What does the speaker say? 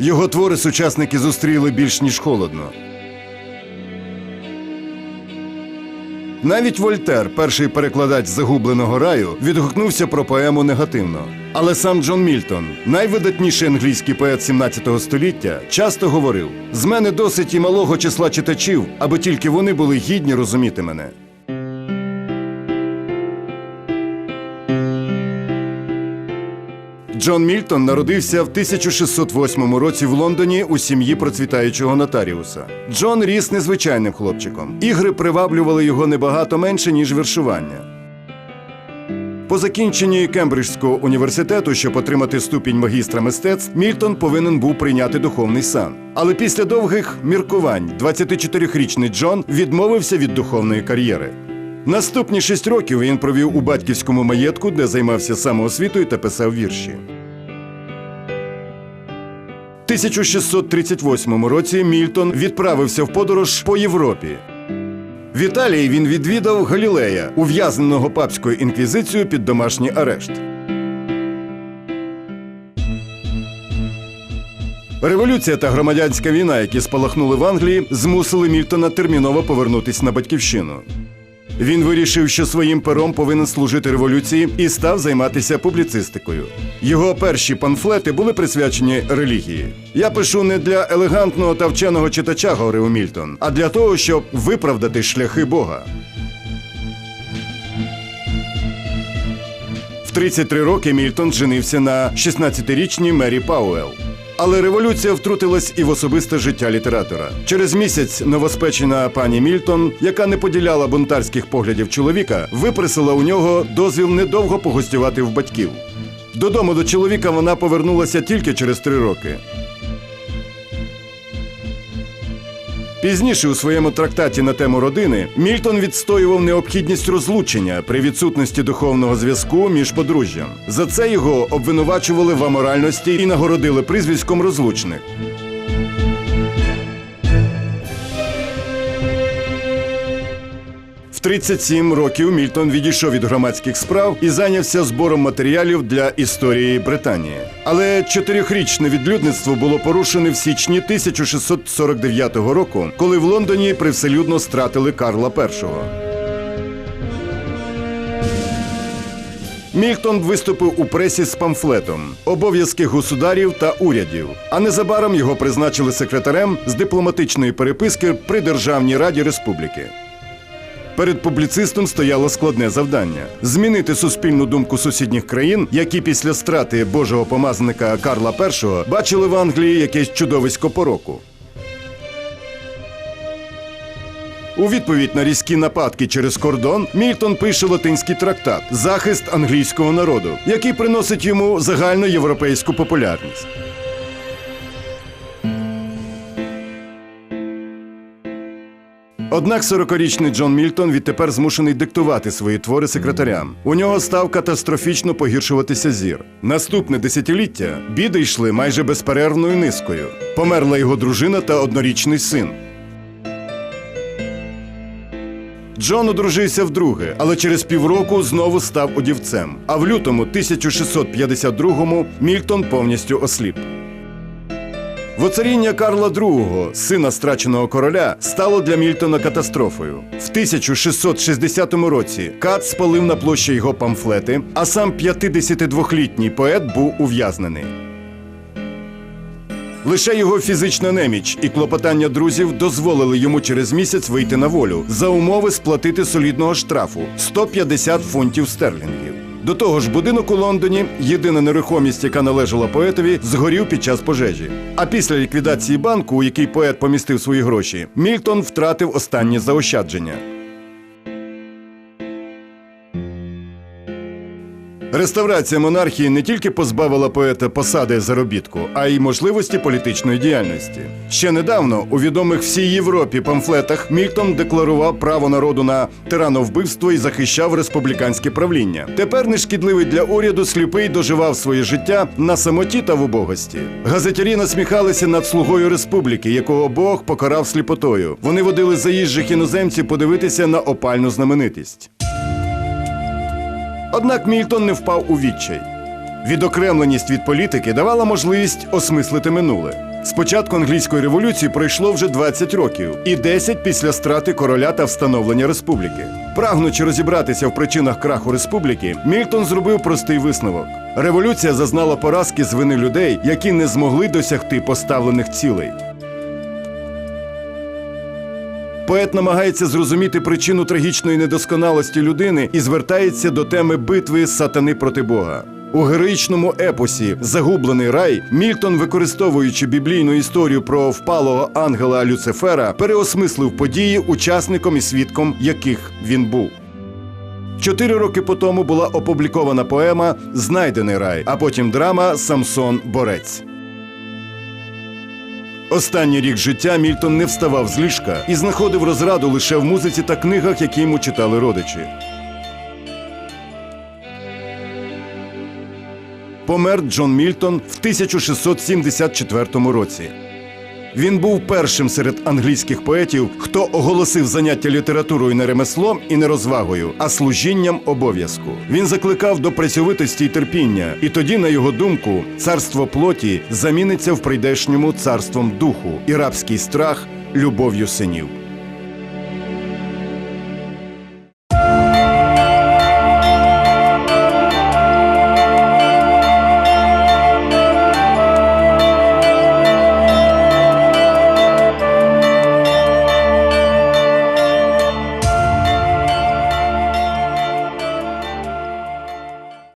Його твори сучасники зустріли більш ніж холодно. Навіть Вольтер, перший перекладач загубленого раю, відгукнувся про поему негативно. Але сам Джон Мільтон, найвидатніший англійський поет 17 століття, часто говорив: з мене досить і малого числа читачів, аби тільки вони були гідні розуміти мене. Джон Мільтон народився в 1608 році в Лондоні у сім'ї процвітаючого нотаріуса. Джон ріс незвичайним хлопчиком. Ігри приваблювали його небагато менше, ніж віршування. По закінченні Кембриджського університету, щоб отримати ступінь магістра мистецтв, Мільтон повинен був прийняти духовний сан. Але після довгих міркувань 24-річний Джон відмовився від духовної кар'єри. Наступні шість років він провів у батьківському маєтку, де займався самоосвітою та писав вірші. 1638 році Мільтон відправився в подорож по Європі. В Італії він відвідав Галілея, ув'язненого папською інквізицією під домашній арешт. Революція та громадянська війна, які спалахнули в Англії, змусили Мільтона терміново повернутися на батьківщину. Він вирішив, що своїм пером повинен служити революції і став займатися публіцистикою. Його перші памфлети були присвячені релігії. Я пишу не для елегантного та вченого читача, говорив Мільтон, а для того, щоб виправдати шляхи Бога. В 33 роки Мільтон женився на 16-річній Мері Пауел. Але революція втрутилась і в особисте життя літератора. Через місяць новоспечена пані Мільтон, яка не поділяла бунтарських поглядів чоловіка, випросила у нього дозвіл недовго погостювати в батьків. Додому до чоловіка вона повернулася тільки через три роки. Пізніше у своєму трактаті на тему родини Мільтон відстоював необхідність розлучення при відсутності духовного зв'язку між подружжям. За це його обвинувачували в аморальності і нагородили прізвиськом розлучник. 37 років Мільтон відійшов від громадських справ і зайнявся збором матеріалів для історії Британії. Але чотирьохрічне відлюдництво було порушене в січні 1649 року, коли в Лондоні привселюдно стратили Карла І. Мільтон виступив у пресі з памфлетом Обов'язки государів та урядів. А незабаром його призначили секретарем з дипломатичної переписки при Державній раді республіки. Перед публіцистом стояло складне завдання змінити суспільну думку сусідніх країн, які після страти божого помазника Карла І бачили в Англії якесь чудовисько пороку. У відповідь на різкі нападки через кордон Мільтон пише латинський трактат Захист англійського народу, який приносить йому загальноєвропейську популярність. Однак 40-річний Джон Мільтон відтепер змушений диктувати свої твори секретарям. У нього став катастрофічно погіршуватися зір. Наступне десятиліття біди йшли майже безперервною низкою. Померла його дружина та однорічний син. Джон одружився вдруге, але через півроку знову став удівцем. А в лютому 1652-му Мільтон повністю осліп. Воцаріння Карла II, сина страченого короля, стало для Мільтона катастрофою. В 1660 році Кат спалив на площі його памфлети, а сам 52-літній поет був ув'язнений. Лише його фізична неміч і клопотання друзів дозволили йому через місяць вийти на волю за умови сплатити солідного штрафу 150 фунтів стерлінгів. До того ж, будинок у Лондоні, єдина нерухомість, яка належала поетові, згорів під час пожежі. А після ліквідації банку, у який поет помістив свої гроші, Мільтон втратив останні заощадження. Реставрація монархії не тільки позбавила поета посади заробітку, а й можливості політичної діяльності. Ще недавно у відомих всій Європі памфлетах Мільтон декларував право народу на тирановбивство і захищав республіканське правління. Тепер нешкідливий для уряду сліпий доживав своє життя на самоті та в убогості. Газетярі насміхалися над слугою республіки, якого Бог покарав сліпотою. Вони водили заїжджих іноземців подивитися на опальну знаменитість. Однак Мільтон не впав у відчай. Відокремленість від політики давала можливість осмислити минуле. З початку англійської революції пройшло вже 20 років, і 10 після страти короля та встановлення республіки. Прагнучи розібратися в причинах краху республіки, Мільтон зробив простий висновок: революція зазнала поразки з вини людей, які не змогли досягти поставлених цілей. Поет намагається зрозуміти причину трагічної недосконалості людини і звертається до теми битви сатани проти Бога. У героїчному епосі Загублений рай Мільтон, використовуючи біблійну історію про впалого ангела Люцифера, переосмислив події, учасником і свідком яких він був. Чотири роки по тому була опублікована поема Знайдений рай, а потім драма Самсон Борець. Останній рік життя Мільтон не вставав з ліжка і знаходив розраду лише в музиці та книгах, які йому читали родичі. Помер Джон Мільтон в 1674 році. Він був першим серед англійських поетів, хто оголосив заняття літературою не ремеслом і не розвагою, а служінням обов'язку. Він закликав до працьовитості й терпіння, і тоді, на його думку, царство плоті заміниться в прийдешньому царством духу і рабський страх любов'ю синів.